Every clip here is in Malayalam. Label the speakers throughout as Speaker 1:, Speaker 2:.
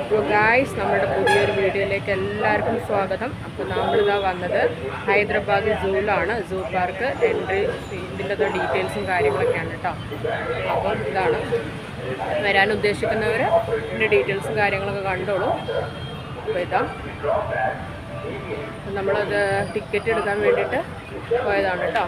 Speaker 1: അപ്പോൾ ഗായ്സ് നമ്മുടെ പുതിയൊരു വീഡിയോയിലേക്ക് എല്ലാവർക്കും സ്വാഗതം. അപ്പോൾ നമ്മളിതാ വന്നത് ഹൈദരാബാദ് സൂവിലാണ്. സൂ പാർക്ക് എൻട്രി ഇതിന്റെ ഡീറ്റെയിൽസും കാര്യങ്ങളൊക്കെയാണ് കേട്ടോ. അപ്പോൾ ഇതാണ് വരാൻ ഉദ്ദേശിക്കുന്നവർ ഇതിന്റെ ഡീറ്റെയിൽസും കാര്യങ്ങളൊക്കെ കണ്ടോളൂ. അപ്പോൾ ഇതാ. നമ്മളത് ടിക്കറ്റ് എടുക്കാൻ വേണ്ടിയിട്ട് പോയതാണ് കേട്ടോ.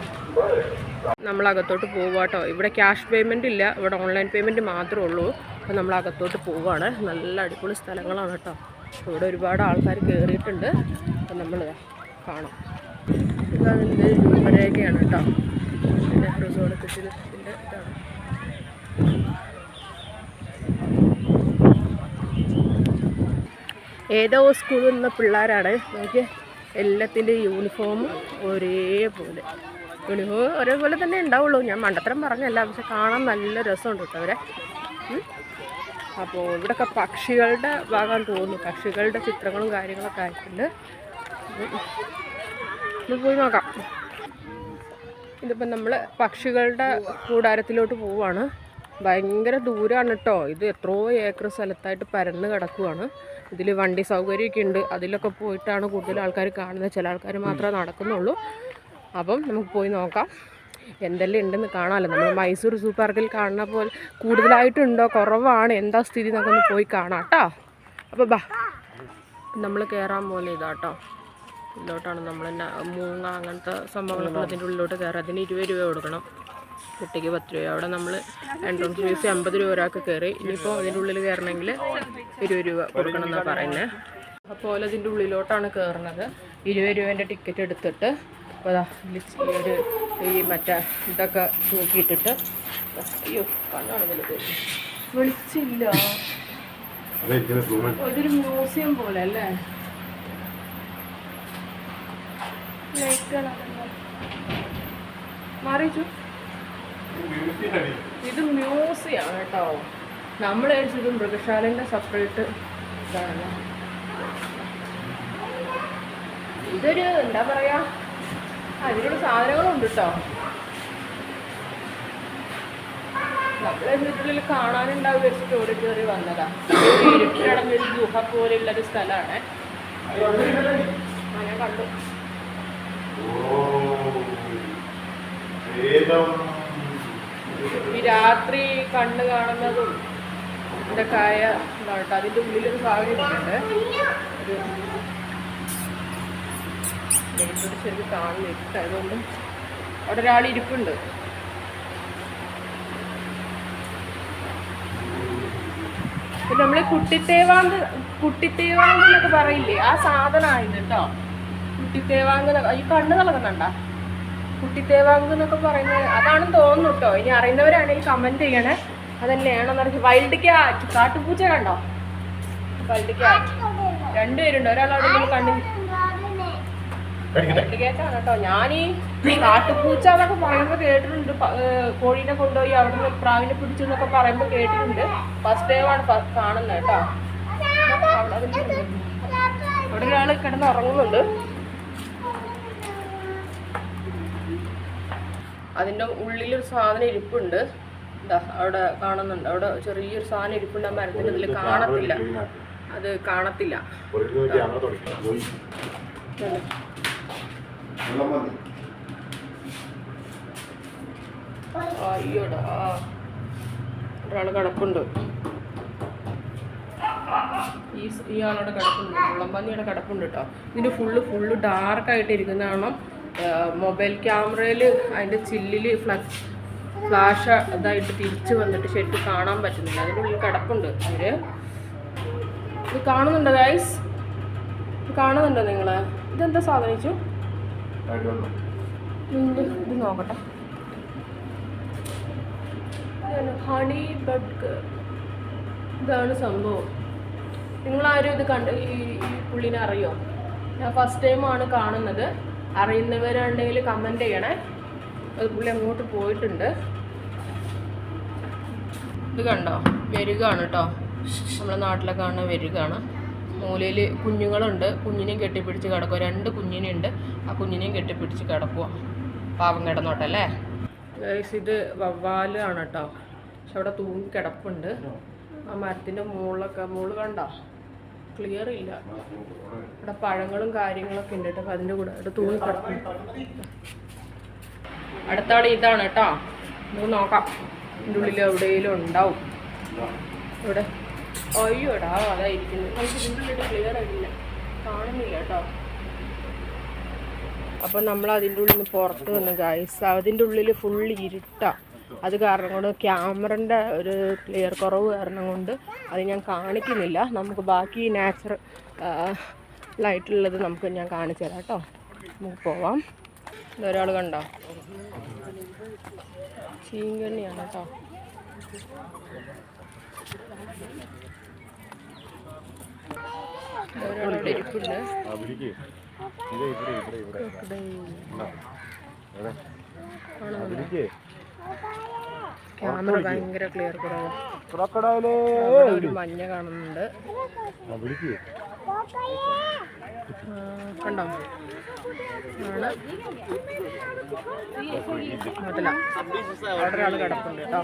Speaker 1: നമ്മളകത്തോട്ട് പോവാട്ടോ ഇവിടെ ക്യാഷ് പേയ്മെന്റ് ഇല്ല. ഇവിടെ ഓൺലൈൻ പേയ്മെന്റ് മാത്രമേ ഉള്ളൂ. അപ്പോൾ നമ്മൾ അകത്തോട്ട് പോവുകയാണ്. നല്ല അടിപൊളി സ്ഥലങ്ങളാണ് കേട്ടോ. ഇവിടെ ഒരുപാട് ആൾക്കാർ കയറിയിട്ടുണ്ട് അപ്പം നമ്മൾ കാണാം. ഇതതിന്റെ രൂപരേഖയാണ് കേട്ടോ. നെഹ്റു സോളത്തിന്റെ ഇതാണ്. ഏതോ സ്കൂളിൽ നിന്ന പിള്ളേരാണ്. നോക്കിയ എല്ലാത്തിന്റെ യൂണിഫോമും ഒരേപോലെ. യൂണിഫോം ഒരേപോലെ തന്നെ ഉണ്ടാവുള്ളൂ. ഞാൻ മണ്ടത്തരം പറഞ്ഞല്ല പക്ഷെ കാണാൻ നല്ല രസമുണ്ട് കേട്ടോ അവരെ. അപ്പോൾ ഇവിടെയൊക്കെ പക്ഷികളുടെ ഭാഗം തോന്നുന്നു. പക്ഷികളുടെ ചിത്രങ്ങളും കാര്യങ്ങളൊക്കെ ആയിട്ടുണ്ട്. നമ്മൾ പോയി നോക്കാം. ഇതിപ്പം നമ്മൾ പക്ഷികളുടെ കൂടാരത്തിലോട്ട് പോവുകയാണ് ഭയങ്കര ദൂരമാണ് കേട്ടോ ഇത് എത്രയോ ഏക്കർ സ്ഥലത്തായിട്ട് പരന്ന് കിടക്കുവാണ്. ഇതിൽ വണ്ടി സൗകര്യമൊക്കെ ഉണ്ട്. അതിലൊക്കെ പോയിട്ടാണ് കൂടുതൽ ആൾക്കാർ കാണുന്നത്. ചില ആൾക്കാർ മാത്രമേ നടക്കുന്നുള്ളൂ. അപ്പം നമുക്ക് പോയി നോക്കാം. എന്തെല്ലാം ഉണ്ടെന്ന് കാണാമല്ലോ. നമ്മൾ മൈസൂർ സൂ പാർക്കിൽ കാണുന്ന പോലെ കൂടുതലായിട്ടുണ്ടോ? കുറവാണ്. എന്താ സ്ഥിതി? എന്നൊക്കെ ഒന്ന് പോയി കാണാം കേട്ടോ. അപ്പോൾ ബാ. നമ്മൾ കയറാൻ പോലെ ഇതാട്ടോ ഉള്ളിലോട്ടാണ് നമ്മൾ മൂങ്ങ അങ്ങനത്തെ സംഭവങ്ങളൊക്കെ അതിന്റെ ഉള്ളിലോട്ട് കയറാം അതിന് ഇരുപത് രൂപ കൊടുക്കണം. കുട്ടിക്ക് പത്ത് രൂപ. അവിടെ നമ്മൾ എൻട്രൻസ് ഫീസ് അമ്പത് രൂപ ഒരാൾക്ക് കയറി ഇനിയിപ്പോൾ അതിന്റെ ഉള്ളിൽ കയറണമെങ്കിൽ ഇരുപത് രൂപ കൊടുക്കണം എന്നാണ് പറയുന്നത് അപ്പോൾ അതിന്റെ ഉള്ളിലോട്ടാണ് കയറുന്നത് ഇരുപത് രൂപേന്റെ ടിക്കറ്റ് എടുത്തിട്ട്. അപ്പോൾ അതാ ഒരു ഈ മറ്റേ ഇതൊക്കെ തൂക്കിയിട്ടിട്ട് അയ്യോ കണ്ണാണ് വലുത് വിളിച്ചില്ല. ഇതൊരു മ്യൂസിയം പോലെ അല്ലേ? മാറിച്ചു ഇത് മ്യൂസിയാണ് കേട്ടോ. നമ്മൾ കഴിച്ചത് മൃഗശാലന്റെ സെപ്പറേറ്റ് ഇതാണ് ഇതൊരു എന്താ പറയാ ആ ഇതിലൊരു സാധനങ്ങളുണ്ട് കേട്ടോ നമ്മളെ വീട്ടിൽ കാണാനുണ്ടാവും സ്റ്റോറി കയറി വന്നതാ. ഒരു ഗുഹ പോലെയുള്ള ഒരു സ്ഥലമാണ് ഈ രാത്രി കണ്ണ് കാണുന്നതും ഇതൊക്കെ ആയ ഇതാണ് അതിന്റെ ഉള്ളിലൊരു സാഹചര്യമുണ്ട് വെളിച്ചോട്ട് ശരിക്കും കാണുന്ന ഇഷ്ടമായതുകൊണ്ട് അവിടെ ഒരാൾ ഇരിപ്പുണ്ട്. പിന്നെ നമ്മൾ കുട്ടിത്തേവാങ്ക് കുട്ടിത്തേവാങ്ക് എന്നൊക്കെ പറയില്ലേ? ആ സാധനമായത് കേട്ടോ. കുട്ടിത്തേവാങ്ക് ഈ കണ്ണ് നടക്കുന്നുണ്ട കുട്ടിത്തേവാങ്ക് എന്നൊക്കെ പറയുന്നത് അതാണെന്ന് തോന്നുന്നു കേട്ടോ. ഇനി അറിയുന്നവരാണെങ്കിൽ കമന്റ് ചെയ്യണേ. അതന്നെയാണോ നിറച്ച് വൈൽഡ് ക്യാറ്റ് കാട്ടുപൂച്ച കണ്ടോ വൈൽഡ് ക്യാറ്റ് രണ്ടുപേരുണ്ട്. ഒരാൾ അവിടെ നിന്ന് കണ്ണി വൈൽഡ് ക്യാറ്റ് ആണ് കേട്ടോ. ഈ കാട്ടുപൂച്ച എന്നൊക്കെ പറയുമ്പോൾ കേട്ടിട്ടുണ്ട്. കോഴീനെ കൊണ്ടുപോയി അവിടെ നിന്ന് പ്രാവിനെ പിടിച്ചു എന്നൊക്കെ പറയുമ്പോൾ കേട്ടിട്ടുണ്ട്. ഫസ്റ്റ് ടൈം ആണ് കാണുന്നത് കേട്ടോ. അവിടെ ഒരാൾ കിടന്ന് ഉറങ്ങുന്നുണ്ട്. അതിന്റെ ഉള്ളിലൊരു സാധനം ഇരിപ്പുണ്ട്. എന്താ അവിടെ കാണുന്നുണ്ട്. അവിടെ ചെറിയൊരു സാധനം ഇരിപ്പുണ്ട്. ആ മരത്തിന്റെ ഇതിൽ കാണത്തില്ല. അത് കാണത്തില്ല. ഇതാണ്. അയ്യോടാ. കിടപ്പുണ്ട്. ഈ ഇയാളുടെ കിടപ്പുണ്ട്. മുള്ളമ്പന്നിയുടെ കിടപ്പുണ്ട് കേട്ടോ. ഇതിന്റെ ഫുള്ള് ഫുള്ള് ഡാർക്കായിട്ട് ഇരിക്കുന്ന കാരണം മൊബൈൽ ക്യാമറയിൽ അതിന്റെ ചില്ലിൽ ഫ്ലക്സ് ഫ്ലാഷ് ഇതായിട്ട് തിരിച്ചു വന്നിട്ട് ശരിക്കും കാണാൻ പറ്റുന്നില്ല. അതിന്റെ ഉള്ളിൽ കിടപ്പുണ്ട് അവർ. ഇത് കാണുന്നുണ്ടോ ഗൈസ് കാണുന്നുണ്ടോ നിങ്ങൾ ഇതെന്താ സാധനിച്ചു ഇത് നോക്കട്ടെ. ഹണി ബഡ് ഇതാണ് സംഭവം. നിങ്ങളാരും ഇത് കണ്ട് ഈ ഈ പുള്ളിനെ അറിയോ? ഞാൻ ഫസ്റ്റ് ടൈമാണ് കാണുന്നത്. അറിയുന്നവരുണ്ടെങ്കിൽ കമന്റ് ചെയ്യണേ. അത് പുള്ളി അങ്ങോട്ട് പോയിട്ടുണ്ട്. ഇത് കണ്ടോ? വരികയാണ് കേട്ടോ നമ്മുടെ നാട്ടിലൊക്കെ കാണുന്ന വെരുകാണ്. മൂലയിൽ കുഞ്ഞുങ്ങളുണ്ട്. കുഞ്ഞിനെയും കെട്ടിപ്പിടിച്ച് കിടക്കുക രണ്ട് കുഞ്ഞിനെയുണ്ട്. ആ കുഞ്ഞിനെയും കെട്ടിപ്പിടിച്ച് കിടക്കുക പാവം കിടന്നോട്ടെ അല്ലേ ഗൈസ് ഇത് വവ്വാലാണ് കേട്ടോ പക്ഷെ അവിടെ തൂങ്ങി കിടപ്പുണ്ട്. ആ മരത്തിന്റെ മുകളിലൊക്കെ മുകളിൽ കണ്ട? ക്ലിയർ ഇല്ല. ഇവിടെ പഴങ്ങളും കാര്യങ്ങളൊക്കെ ഉണ്ട് കേട്ടോ അതിന്റെ കൂടെ അവിടെ തൂങ്ങി കിടക്കും അടുത്തവിടെ ഇതാണ് കേട്ടോ നമുക്ക് നോക്കാം. ഇതിന്റെ ഉള്ളിൽ എവിടെയെങ്കിലും ഉണ്ടാവും. ഇവിടെ. അയ്യോടാ അതായിരിക്കുന്നു. നമുക്ക് ഇതിന്റെ ക്ലിയർ ആയിട്ടില്ല. കാണുന്നില്ല കേട്ടോ. അപ്പോൾ നമ്മൾ അതിന്റെ ഉള്ളിൽ നിന്ന് പുറത്ത് വന്നു ഗൈസ് അതിന്റെ ഉള്ളിൽ ഫുൾ ഇരുട്ടാ. അത് കാരണം കൊണ്ട് ക്യാമറന്റെ ഒരു ക്ലിയർ കുറവ് കാരണം കൊണ്ട് അത് ഞാൻ കാണിക്കുന്നില്ല. നമുക്ക് ബാക്കി നാച്ചുറൽ ലൈറ്റുള്ളത് നമുക്ക് ഞാൻ കാണിച്ചു തരാം കേട്ടോ. നമുക്ക് പോവാം. ഇതൊരാൾ കണ്ടോ? ചീങ്കണ്ണിയാണ് കേട്ടോ ഒരാളവിടെ ഇരിപ്പുണ്ട്
Speaker 2: ആ വിളിക്ക് ഇത് ഇവിടെ ഇവിടെ ഇവിടെ
Speaker 1: ഇവിടെ
Speaker 2: എവിടെ
Speaker 1: ക്യാമറ ഭയങ്കര ക്ലിയർ ഒരു മഞ്ഞ കാണുന്നുണ്ട്. കണ്ടോ? അവിടെ ഒരാൾ കിടപ്പുണ്ട് കേട്ടോ.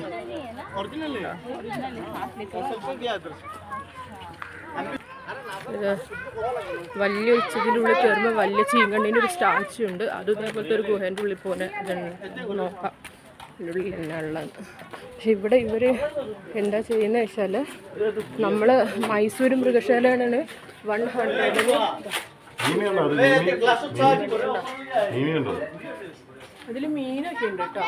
Speaker 1: വലിയ ഉച്ചതിന്റെ ഉള്ളിൽ കയറുമ്പോൾ വലിയ ചീങ്കണ്ണീന്റെ ഒരു സ്റ്റാച്ചു ഉണ്ട്. അത് ഇതേപോലത്തെ ഒരു ഗുഹേന്റെ ഉള്ളിൽ പോലെ നോക്കാം. അതിന്റെ ഉള്ളിൽ തന്നെ ഉള്ളത്. പക്ഷെ ഇവിടെ ഇവർ എന്താ ചെയ്യുന്നത് വെച്ചാൽ നമ്മൾ മൈസൂർ മൃഗശാലയാണ് വൺ ഹൺഡ്രഡിന്
Speaker 2: മീനുണ്ടോ
Speaker 1: അതിൽ മീനൊക്കെ ഉണ്ട് കേട്ടോ.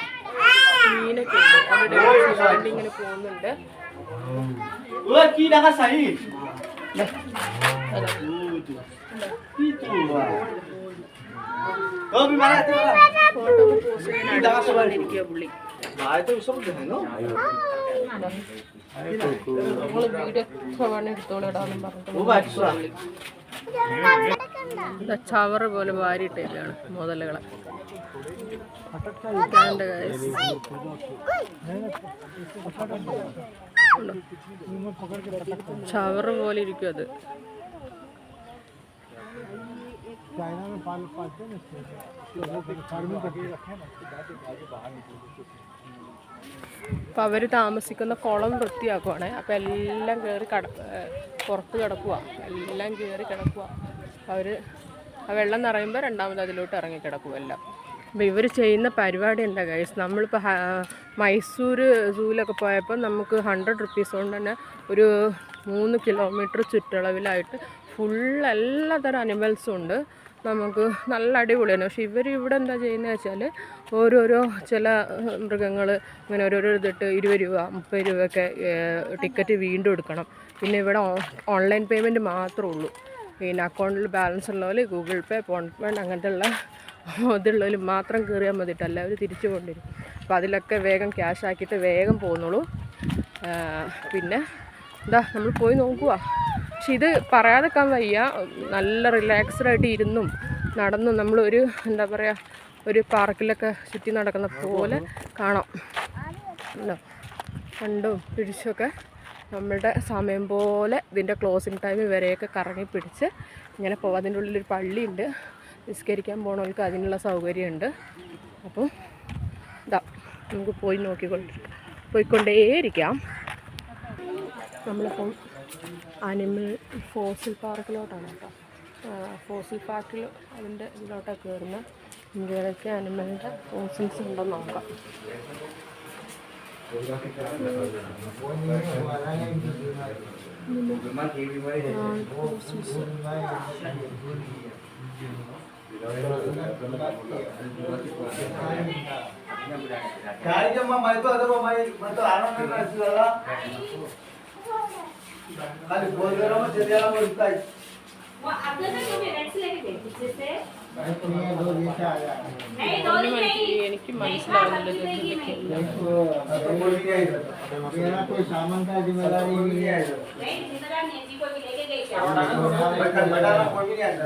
Speaker 1: മീനൊക്കെ ഉണ്ട്. അവിടെ ഇങ്ങനെ പോകുന്നുണ്ട്. ചവറ് പോലെ വാരിയിട്ടേക്കാണ് മുതലുകളെ. ഇതാണ്ട് ചവറ് പോലെ ഇരിക്കും അത്. അപ്പം അവർ താമസിക്കുന്ന കുളം വൃത്തിയാക്കുവാണ്. അപ്പം എല്ലാം കേറി കട പുറത്ത് കിടക്കുക എല്ലാം കേറി കിടക്കുക അവർ ആ വെള്ളം നിറയുമ്പോൾ രണ്ടാമത് അതിലോട്ട് ഇറങ്ങി കിടക്കുക എല്ലാം. അപ്പോൾ ഇവർ ചെയ്യുന്ന പരിപാടി എന്താ ഗൈസ് നമ്മളിപ്പോൾ മൈസൂർ സൂവിലൊക്കെ പോയപ്പോൾ നമുക്ക് ഹൺഡ്രഡ് റുപ്പീസ് കൊണ്ട് തന്നെ ഒരു മൂന്ന് കിലോമീറ്റർ ചുറ്റളവിലായിട്ട് ഫുൾ എല്ലാത്തരം അനിമൽസും ഉണ്ട്. നമുക്ക് നല്ല അടിപൊളിയാണ്. പക്ഷെ ഇവർ ഇവിടെ എന്താ ചെയ്യുന്നത് വെച്ചാൽ ഓരോരോ ചില മൃഗങ്ങൾ ഇങ്ങനെ ഓരോരോ ഇതിട്ട് ഇരുപത് രൂപ മുപ്പത് രൂപയൊക്കെ ടിക്കറ്റ് വീണ്ടും എടുക്കണം. പിന്നെ ഇവിടെ ഓൺലൈൻ പേയ്മെന്റ് മാത്രമേ ഉള്ളൂ. പിന്നെ അക്കൗണ്ടിൽ ബാലൻസ് ഉള്ളവർ ഗൂഗിൾ പേ ഫോൺ പേ അങ്ങനത്തെ ഉള്ള ഇതുള്ളവർ മാത്രം കയറിയാൽ മതിയിട്ട് എല്ലാവരും തിരിച്ചു കൊണ്ടുവരും അപ്പോൾ അതിലൊക്കെ വേഗം ക്യാഷ് ആക്കിയിട്ട് വേഗം പോകുന്നുള്ളൂ പിന്നെ എന്താ നമ്മൾ പോയി നോക്കുക പക്ഷെ ഇത് പറയാതെക്കാൻ വയ്യ. നല്ല റിലാക്സ്ഡ് ആയിട്ട് ഇരുന്നും നടന്നും നമ്മളൊരു എന്താ പറയുക ഒരു പാർക്കിലൊക്കെ ചുറ്റി നടക്കുന്ന പോലെ കാണാം. ഉണ്ടോ കണ്ടും പിടിച്ചൊക്കെ നമ്മളുടെ സമയം പോലെ ഇതിന്റെ ക്ലോസിങ് ടൈം വരെയൊക്കെ കറങ്ങി പിടിച്ച് ഇങ്ങനെ പോവാം. അതിന്റെ ഉള്ളിലൊരു പള്ളിയുണ്ട്. നിസ്കരിക്കാൻ പോകണവർക്ക് അതിനുള്ള സൗകര്യമുണ്ട്. അപ്പോൾ ഇതാ നമുക്ക് പോയി നോക്കിക്കൊണ്ട് പോയിക്കൊണ്ടേയിരിക്കാം. നമ്മളിപ്പം അനിമൽ ഫോസിൽ പാർക്കിലോട്ടാണ് കേട്ടോ. ഫോസിൽ പാർക്കിൽ അതിന്റെ ഇതിലോട്ടാണ് കയറുന്നത് ഇന്ത്യയിലൊക്കെ അനിമലിന്റെ ഫോസിൽസ് ഉണ്ടെന്ന് നോക്കാം. ഫോസിൽസ്
Speaker 3: കാര്യമ്മ മരുത്തോ അതോ മരുത്തോ ആണോ മനസ്സിലല്ല खाली बोल रहा हूँ चलिए आप उसका
Speaker 4: वो आपल्याला तो मिनिट्स लगेल पीछे से नहीं दो
Speaker 1: ഒന്ന്
Speaker 4: दिन
Speaker 1: മനസ്സിൽ
Speaker 4: नहीं
Speaker 1: എനിക്ക് മനസ്സിലാവുന്നില്ല ഇത് എന്തൊക്കെയാണ്
Speaker 3: बोल नहीं आई
Speaker 5: मेरा कोई सामान का जिम्मेदारी नहीं है
Speaker 4: नहीं जिम्मेदार नहीं जी को भी लेके गई क्या
Speaker 3: बैठा बैठा ना कोई भी नहीं आता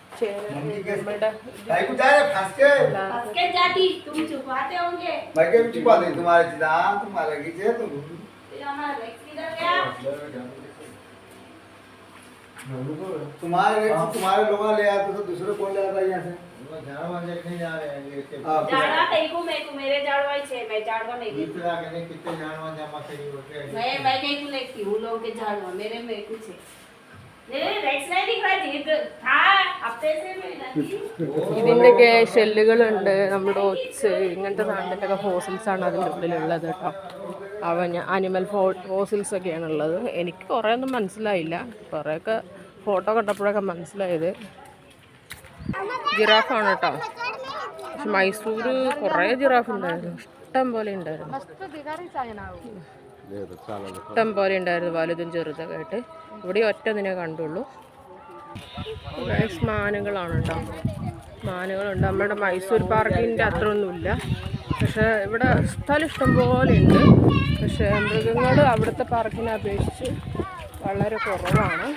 Speaker 3: भाई को
Speaker 4: जा रहा
Speaker 5: फंस के
Speaker 3: फंस के।
Speaker 4: जाती तुम छुपाते होंगे।
Speaker 3: मैं क्या छुपा दूँ तुम्हारे जिदा तुम्हारा की जे
Speaker 4: तो हमारा रेक्स किधर गया?
Speaker 3: हाँ, तुम्हारे तुम्हारे लोग ले आते तो दूसरे कौन ले आता यहाँ से?
Speaker 5: झाड़वा देखने जा रहे हैं ये
Speaker 4: झाड़वा कहीं को मैं को मेरे झाड़वा ही छे मैं झाड़वा नहीं। दी
Speaker 5: इतना कहने कितने झाड़वा जमा करी होते
Speaker 4: मैं मैं कहीं को नहीं थी उन लोगों के झाड़वा मेरे में कुछ है।
Speaker 1: ഇതിന്റെയൊക്കെ ഷെല്ലുകളുണ്ട് നമ്മുടെ ഒച്ച് ഇങ്ങനത്തെ സാധനത്തിന്റെയൊക്കെ ഫോസിൽസ് ആണ് അതിന്റെ ഉള്ളിലുള്ളത് കേട്ടോ. അവ അനിമൽ ഫോ ഫോസിൽസ് ഒക്കെയാണ് ഉള്ളത്. എനിക്ക് കുറേ ഒന്നും മനസ്സിലായില്ല. കുറേയൊക്കെ ഫോട്ടോ കണ്ടപ്പോഴൊക്കെ മനസ്സിലായത്. ജിറാഫാണ് കേട്ടോ. പക്ഷെ മൈസൂർ കുറേ ജിറാഫ് ഉണ്ടായിരുന്നു. ഇഷ്ടം പോലെ ഉണ്ടായിരുന്നു. ഇഷ്ടം പോലെ ഉണ്ടായിരുന്നു വലുതും ചെറുതൊക്കെ ആയിട്ട്. ഇവിടെ ഒറ്റ ഇതിനെ കണ്ടുള്ളൂ. മാനുകളാണ് കേട്ടോ. മാനുകളുണ്ട്. നമ്മുടെ മൈസൂർ പാർക്കിന്റെ അത്ര ഒന്നുമില്ല പക്ഷെ ഇവിടെ സ്ഥലം ഇഷ്ടംപോലെ ഉണ്ട്. പക്ഷേ മൃഗങ്ങൾ അവിടുത്തെ പാർക്കിനെ അപേക്ഷിച്ച് വളരെ കുറവാണ്.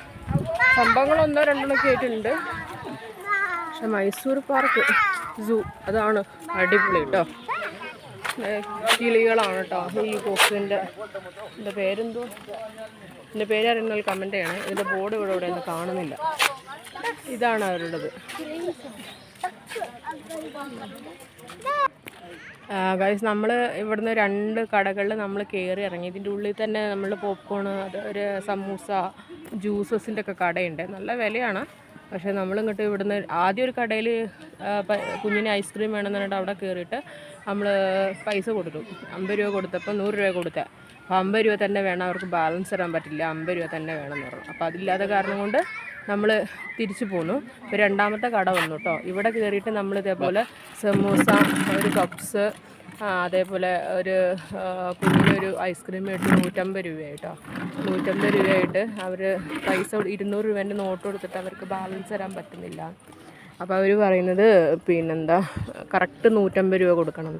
Speaker 1: സംഭവങ്ങൾ ഒന്നോ കേട്ടിട്ടുണ്ട് ആയിട്ടുണ്ട്. പക്ഷെ മൈസൂർ പാർക്ക് സൂ അതാണ് അടിപൊളി കേട്ടോ. കിളികളാണ് കേട്ടോ. ഈ കൊക്കിന്റെ പേരെന്തോ? എന്റെ പേര് കമന്റ് ചെയ്യണേ ഇതിന്റെ ബോർഡ് ഇവിടെ ഇവിടെ ഒന്നും കാണുന്നില്ല. ഇതാണ് അവരുടേത്. ഗൈസ് നമ്മൾ ഇവിടുന്ന് രണ്ട് കടകളിൽ നമ്മൾ കയറി ഇറങ്ങി. ഇതിന്റെ ഉള്ളിൽ തന്നെ നമ്മൾ പോപ്കോൺ ഒരു സമൂസ ജ്യൂസസിന്റെ ഒക്കെ കടയുണ്ട്. നല്ല വിലയാണ്. പക്ഷേ നമ്മളിങ്ങോട്ട് ഇവിടുന്ന് ആദ്യം ഒരു കടയിൽ കുഞ്ഞിന് ഐസ്ക്രീം വേണമെന്ന് അവിടെ കയറിയിട്ട് നമ്മൾ പൈസ കൊടുത്തു. അമ്പത് രൂപ കൊടുത്തപ്പോൾ നൂറ് രൂപ കൊടുത്തേ. അപ്പോൾ അമ്പത് രൂപ തന്നെ വേണം അവർക്ക് ബാലൻസ് തരാൻ പറ്റില്ല അമ്പത് രൂപ തന്നെ വേണം എന്ന് പറഞ്ഞു. അപ്പോൾ അതില്ലാത്ത കാരണം കൊണ്ട് നമ്മൾ തിരിച്ചു പോന്നു. ഇപ്പോൾ രണ്ടാമത്തെ കട വന്നു കേട്ടോ ഇവിടെ കയറിയിട്ട് നമ്മൾ ഇതേപോലെ സമൂസ ഒരു കപ്സ് അതേപോലെ ഒരു ഒരു ഐസ്ക്രീം മേടിച്ച് നൂറ്റമ്പത് രൂപയായിട്ടോ നൂറ്റമ്പത് രൂപയായിട്ട് അവർ പൈസ ഇരുന്നൂറ് രൂപേന്റെ നോട്ട് കൊടുത്തിട്ട് അവർക്ക് ബാലൻസ് തരാൻ പറ്റുന്നില്ല. അപ്പോൾ അവർ പറയുന്നത് പിന്നെന്താ കറക്റ്റ് നൂറ്റമ്പത് രൂപ കൊടുക്കണം.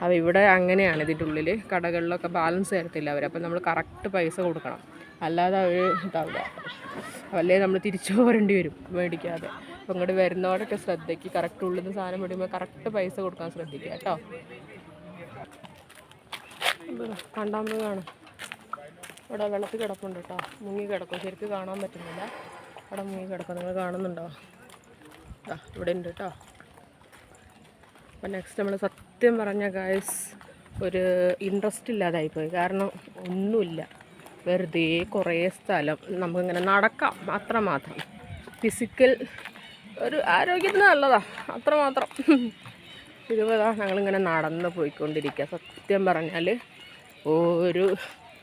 Speaker 1: അപ്പോൾ ഇവിടെ അങ്ങനെയാണ് ഇതിന്റെ ഉള്ളിൽ കടകളിലൊക്കെ ബാലൻസ് തരത്തില്ല അവർ. അപ്പോൾ നമ്മൾ കറക്റ്റ് പൈസ കൊടുക്കണം. അല്ലാതെ അവർ ഇതാവില്ല. അല്ലേ നമ്മൾ തിരിച്ചു പോരേണ്ടി വരും മേടിക്കാതെ. അപ്പോൾ ഇങ്ങോട്ട് വരുന്നവരൊക്കെ ശ്രദ്ധയ്ക്ക് കറക്റ്റ് ഉള്ളിൽ നിന്ന് സാധനം മേടിക്കുമ്പോൾ കറക്റ്റ് പൈസ കൊടുക്കാൻ ശ്രദ്ധിക്കുക കേട്ടോ. കണ്ടാമൃഗമാണ് ഇവിടെ വെള്ളത്തിൽ കിടപ്പുണ്ട് കേട്ടോ. മുങ്ങി കിടക്കും. ശരിക്കും കാണാൻ പറ്റുന്നില്ല. അവിടെ മുങ്ങി കിടക്കും. നിങ്ങൾ കാണുന്നുണ്ടോ? ഇവിടെ ഉണ്ട് കേട്ടോ. അപ്പം നെക്സ്റ്റ് നമ്മൾ സത്യം പറഞ്ഞ ഗായ്സ് ഒരു ഇൻട്രസ്റ്റ് ഇല്ലാതായിപ്പോയി കാരണം ഒന്നുമില്ല. വെറുതെ കുറേ സ്ഥലം നമുക്കിങ്ങനെ നടക്കാം. അത്രമാത്രം ഫിസിക്കൽ ഒരു ആരോഗ്യത്തിന് നല്ലതാ. അത്രമാത്രം ഇരുപതാ ഞങ്ങളിങ്ങനെ നടന്ന് പോയിക്കൊണ്ടിരിക്കുക സത്യം പറഞ്ഞാൽ ഒരു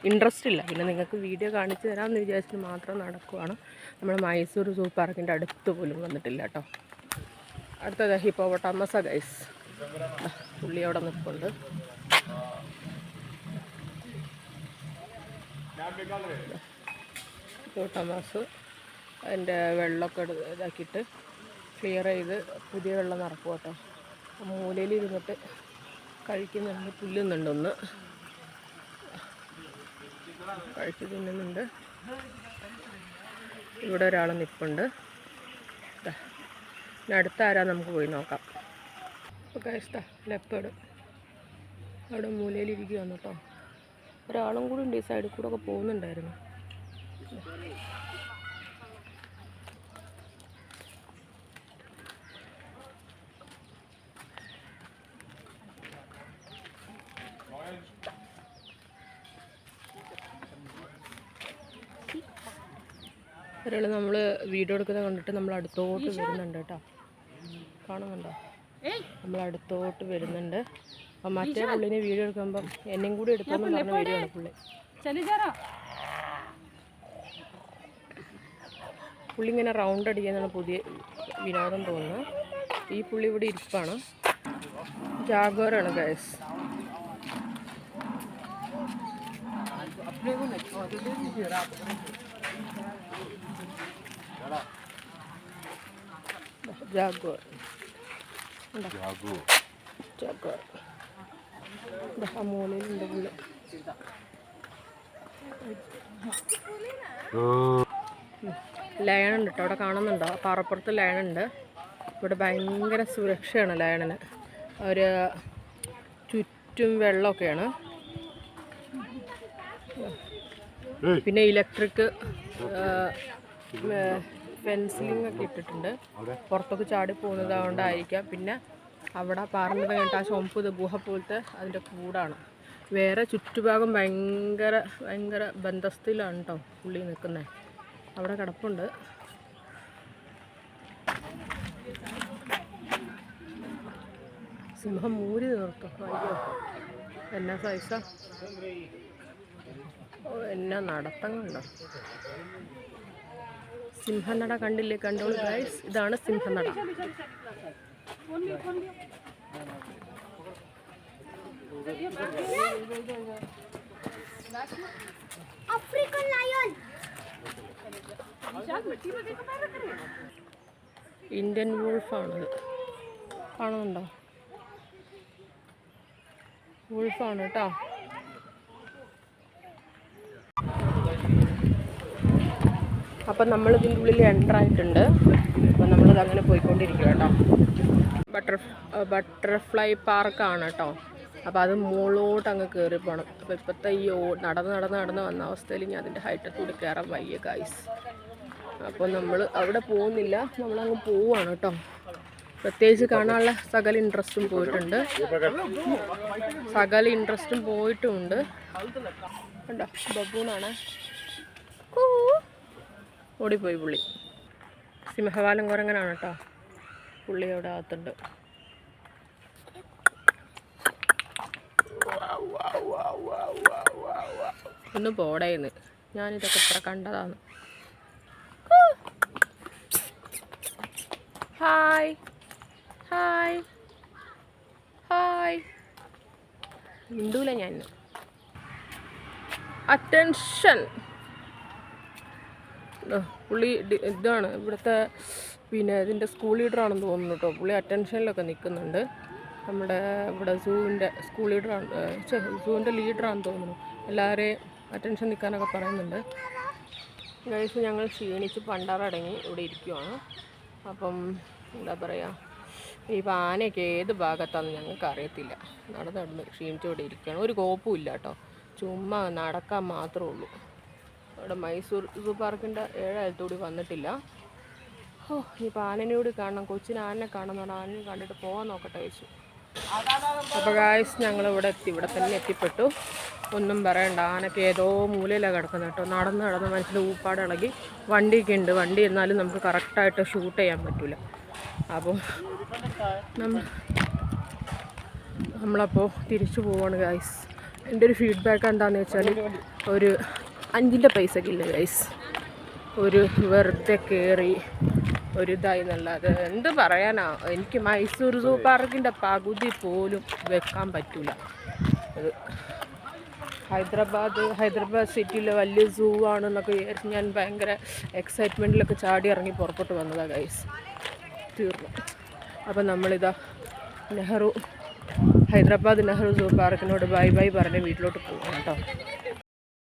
Speaker 1: ഇൻട്രസ്റ്റ് ഇല്ല. പിന്നെ നിങ്ങൾക്ക് വീഡിയോ കാണിച്ചു തരാമെന്ന് വിചാരിച്ചിട്ട് മാത്രം നടക്കുവാണ്. നമ്മൾ മൈസൂർ സൂ പാർക്കിന്റെ അടുത്ത് പോലും വന്നിട്ടില്ല കേട്ടോ അടുത്തത് ഹിപ്പോവട്ടാമസ ഗൈസ് പുള്ളി അവിടെ നിൽപ്പുണ്ട് ഹിപ്പോട്ടമാസ് അതിന്റെ വെള്ളമൊക്കെ ഇതാക്കിയിട്ട് ക്ലിയർ ചെയ്ത് പുതിയ വെള്ളം നിറക്കും കേട്ടോ. മൂലയിൽ ഇരുന്നിട്ട് കഴിക്കുന്നുണ്ട് പുല്ലുന്നുണ്ടൊന്ന് കഴിച്ച് തിന്നുന്നുണ്ട്. ഇവിടെ ഒരാൾ നിൽപ്പുണ്ട്. അടുത്ത ആരാ നമുക്ക് പോയി നോക്കാം. അപ്പോൾ കഴിച്ചാ ലെപ്പേഡ് അവിടെ മൂലയിലിരിക്കുകയാണ് കേട്ടോ. ഒരാളും കൂടി ഉണ്ട് ഈ സൈഡിൽ കൂടെ ഒക്കെ പോകുന്നുണ്ടായിരുന്നു. ഒരാൾ നമ്മൾ വീഡിയോ എടുക്കുന്നത് കണ്ടിട്ട് നമ്മൾ അടുത്തോട്ട് വരുന്നുണ്ട് കേട്ടോ. കാണുന്നുണ്ടോ? നമ്മൾ അടുത്തോട്ട് വരുന്നുണ്ട്. അപ്പം മറ്റേ പുള്ളിനെ വീഡിയോ എടുക്കുമ്പം എന്നെയും കൂടി എടുത്തോന്ന് പറഞ്ഞ വീഡിയോ ആണ് പുള്ളി. പുള്ളി ഇങ്ങനെ റൗണ്ട് അടിക്കാന്നാണ് പുതിയ വിനോദം തോന്നുന്നത്. ഈ പുള്ളി ഇവിടെ ഇരിപ്പാണ്. ജാഗോറാണ് ഗൈസ് ജാഗോർ. മൂലയിലുണ്ട് പുള്ളി. ലയൺ ഉണ്ട് കേട്ടോ അവിടെ കാണുന്നുണ്ടോ? പാറപ്പുറത്ത് ലയൺ ഉണ്ട് ഇവിടെ ഭയങ്കര സുരക്ഷയാണ് ലയണിന്. ഒരു ചുറ്റും വെള്ളമൊക്കെയാണ്. പിന്നെ ഇലക്ട്രിക് ഫെൻസിലിംഗ് ഒക്കെ ഇട്ടിട്ടുണ്ട്. പുറത്തൊക്കെ ചാടി പോകുന്നത് കൊണ്ടായിരിക്കാം പിന്നെ അവിടെ പറഞ്ഞത് കഴിഞ്ഞിട്ട് ആ ചുമപ്പ് ഗുഹ പോലത്തെ അതിന്റെ കൂടാണ്. വേറെ ചുറ്റുഭാഗം ഭയങ്കര ഭയങ്കര ബന്ധസ്ഥയിലാണ് കേട്ടോ പുള്ളി നിൽക്കുന്നത്. അവിടെ കിടപ്പുണ്ട്. സിംഹം മൂരി നിർത്തും. അയ്യോ. എന്നാ സൈസ ഓ എന്നാ നടത്തം കണ്ടോ? സിംഹനട കണ്ടില്ലേ? കണ്ടോളൂ ഗൈസ് ഇതാണ് സിംഹനട.
Speaker 6: African lion.
Speaker 1: ഇന്ത്യൻ വൂൾഫാണിത് കാണുന്നുണ്ടോ? വൂൾഫാണ് കേട്ടോ അപ്പം നമ്മൾ ഇതിന്റെ ഉള്ളിൽ എന്റർ ആയിട്ടുണ്ട്. അപ്പം നമ്മളിത് അങ്ങനെ പോയിക്കൊണ്ടിരിക്കുക കേട്ടോ ബട്ടർ ബട്ടർഫ്ലൈ പാർക്കാണ് കേട്ടോ അപ്പോൾ അത് മുകളോട്ട് അങ്ങ് കയറി പോകണം അപ്പോൾ ഇപ്പോഴത്തെ ഈ ഓ നടന്ന് നടന്ന് നടന്ന് വന്ന അവസ്ഥയിൽ ഇനി അതിന്റെ ഹൈറ്റത്തൂടി കയറാൻ വയ്യ കൈസ് അപ്പോൾ നമ്മൾ അവിടെ പോകുന്നില്ല. നമ്മളങ്ങ് പോവുകയാണ് കേട്ടോ പ്രത്യേകിച്ച് കാണാനുള്ള സകല ഇൻട്രസ്റ്റും പോയിട്ടുണ്ട്. സകല ഇൻട്രസ്റ്റും പോയിട്ടുമുണ്ട്. കണ്ടോ? ബബൂണാണ്. കൂ. ഓടിപ്പോയി പുള്ളി. സിംഹവാലം കുരങ്ങനാണ് കേട്ടോ. പുള്ളി അവിടെ അകത്തുണ്ട്. ഒന്ന് പോടേന്ന് ഞാനിതൊക്കെ ഇത്ര കണ്ടതാണ്. ഹായ്. ഹായ്. ഹായ്. മിണ്ടൂല ഞാൻ അറ്റൻഷൻ. പുള്ളി ഇതാണ് ഇവിടുത്തെ പിന്നെ ഇതിന്റെ സ്കൂൾ ലീഡറാണെന്ന് തോന്നുന്നു കേട്ടോ പുള്ളി അറ്റൻഷനിലൊക്കെ നിൽക്കുന്നുണ്ട്. നമ്മുടെ ഇവിടെ സൂവിന്റെ സ്കൂൾ ലീഡറാണ് സൂവിന്റെ ലീഡറാണെന്ന് തോന്നുന്നു. എല്ലാവരെയും അറ്റൻഷൻ നിൽക്കാനൊക്കെ പറയുന്നുണ്ട്. ഗൈസ് ഞങ്ങൾ ക്ഷീണിച്ച് പണ്ടാറടങ്ങി ഇവിടെ ഇരിക്കുവാണ്. അപ്പം എന്താ പറയുക ഈ ആനയൊക്കെ ഏത് ഭാഗത്താണെന്ന് ഞങ്ങൾക്ക് അറിയത്തില്ല. നടന്ന് നടന്ന് ക്ഷീണിച്ചോടെ ഇരിക്കുകയാണ്. ഒരു കോപ്പും ഇല്ല കേട്ടോ ചുമ്മാ നടക്കാൻ മാത്രമേ ഉള്ളൂ. അവിടെ മൈസൂർ സൂ പാർക്കിന്റെ കൂടി വന്നിട്ടില്ല. ഓ ഇനിയിപ്പോൾ ആനനെ കൂടി കാണണം കൊച്ചിന് ആനനെ കാണണം എന്ന് പറഞ്ഞാൽ ആനനെ കണ്ടിട്ട് പോകാൻ നോക്കട്ടെ വെച്ചു അപ്പോൾ ഗായ്സ് ഞങ്ങൾ ഇവിടെ എത്തി ഇവിടെ തന്നെ എത്തിപ്പെട്ടു. ഒന്നും പറയണ്ട ആനൊക്കെ ഏതോ മൂലയിലാണ് കിടക്കുന്നത് കേട്ടോ. നടന്ന് നടന്ന് മനസ്സിൽ ഊപ്പാട് ഇളകി വണ്ടിയൊക്കെ ഉണ്ട്. വണ്ടി എന്നാലും നമുക്ക് കറക്റ്റായിട്ട് ഷൂട്ട് ചെയ്യാൻ പറ്റില്ല അപ്പോൾ നമ്മൾ നമ്മളപ്പോൾ തിരിച്ചു പോവാണ് ഗായ്സ് എന്റെ ഒരു ഫീഡ്ബാക്ക് എന്താണെന്ന് വെച്ചാൽ ഒരു അഞ്ചിന്റെ പൈസക്കില്ല ഗൈസ് ഒരു വെറുതെ കയറി ഒരു ഇതായി എന്നുള്ളത് എന്ത് പറയാനാ? എനിക്ക് മൈസൂർ സൂ പാർക്കിന്റെ പകുതി പോലും വെക്കാൻ പറ്റില്ല ഹൈദരാബാദ് ഹൈദരാബാദ് സിറ്റിയിലെ വലിയ സൂ ആണെന്നൊക്കെ വിചാരിച്ച് ഞാൻ ഭയങ്കര എക്സൈറ്റ്മെന്റിലൊക്കെ ചാടി ഇറങ്ങി പുറത്തോട്ട് വന്നതാണ് ഗൈസ് തീർന്നു. അപ്പം നമ്മളിതാ നെഹ്റു ഹൈദരാബാദ് നെഹ്റു സൂ പാർക്കിനോട് ബൈ ബൈ പറഞ്ഞ് വീട്ടിലോട്ട് പോകണം കേട്ടോ